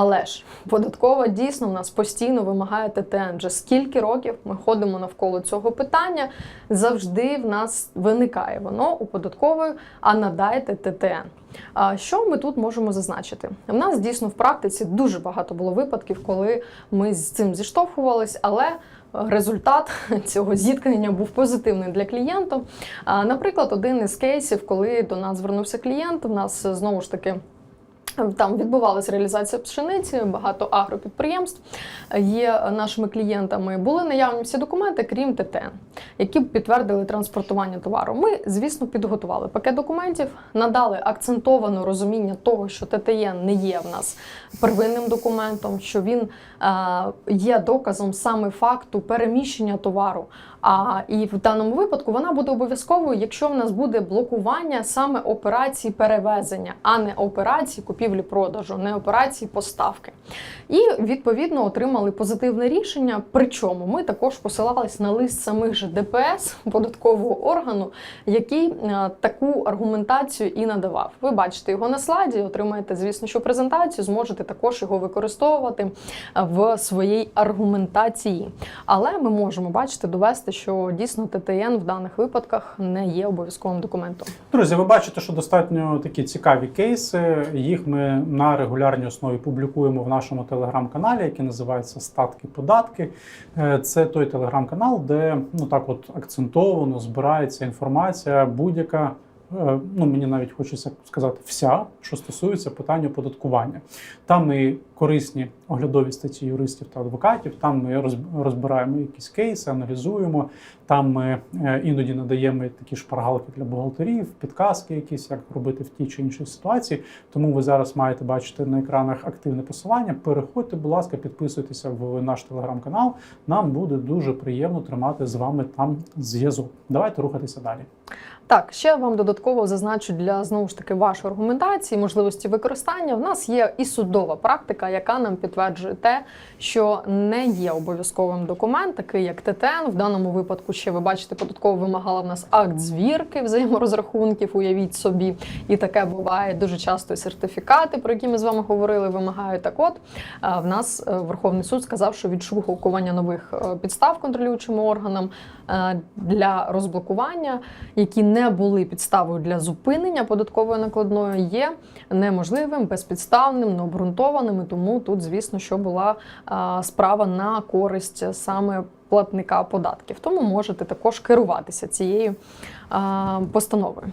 Але ж податкова дійсно в нас постійно вимагає ТТН. Вже скільки років ми ходимо навколо цього питання, завжди в нас виникає воно у податкової, а надайте ТТН. Що ми тут можемо зазначити? У нас дійсно в практиці дуже багато було випадків, коли ми з цим зіштовхувались, але результат цього зіткнення був позитивний для клієнта. Наприклад, один із кейсів, коли до нас звернувся клієнт, у нас знову ж таки. Там відбувалася реалізація пшениці, багато агропідприємств є нашими клієнтами. Були наявні всі документи, крім ТТН, які б підтвердили транспортування товару. Ми, звісно, підготували пакет документів, надали акцентоване розуміння того, що ТТН не є в нас первинним документом, що він е, є доказом саме факту переміщення товару. А і в даному випадку вона буде обов'язковою, якщо в нас буде блокування саме операції перевезення, а не операції купівлі-продажу, не операції поставки. І відповідно отримали позитивне рішення. Причому ми також посилались на лист самих же ДПС податкового органу, який е, таку аргументацію і надавав. Ви бачите його на слайді, отримаєте, звісно, що презентацію, зможете також його використовувати е, в своїй аргументації. Але ми можемо бачити, довести, що дійсно ТТН в даних випадках не є обов'язковим документом. Друзі, ви бачите, що достатньо такі цікаві кейси. Їх ми на регулярній основі публікуємо в нашому телеграм-каналі, який називається Статки податки. Е, Це той телеграм-канал, де ну так от акцентовано збирається інформація будь-яка. е, Ну, мені навіть хочеться сказати, вся, що стосується питання оподаткування. Там і корисні оглядові статті юристів та адвокатів. Там ми розбираємо якісь кейси, аналізуємо. Там ми е, іноді надаємо такі шпаргалки для бухгалтерів, підказки, якісь як робити в тій чи іншій ситуації. Тому ви зараз маєте бачити на екранах активне посилання. Переходьте, будь ласка, підписуйтеся в наш телеграм-канал. Нам буде дуже приємно тримати з вами там зв'язок. Давайте рухатися далі. Так, ще вам додатково зазначу для знову ж таки вашої аргументації, можливості використання. В нас є і судова практика, яка нам підтверджує те, що не є обов'язковим документ, такий як ТТН. В даному випадку ще ви бачите, податково вимагала в нас акт звірки взаєморозрахунків. Уявіть собі, і таке буває дуже часто. Сертифікати, про які ми з вами говорили, вимагають. Так, от е, в нас е, Верховний суд сказав, що відшукування нових е, підстав контролюючим органам для розблокування, які не були підставою для зупинення податкової накладної, є неможливим, безпідставним, необґрунтованим. І тому тут, звісно, що була справа на користь саме платника податків. Тому можете також керуватися цією постановою.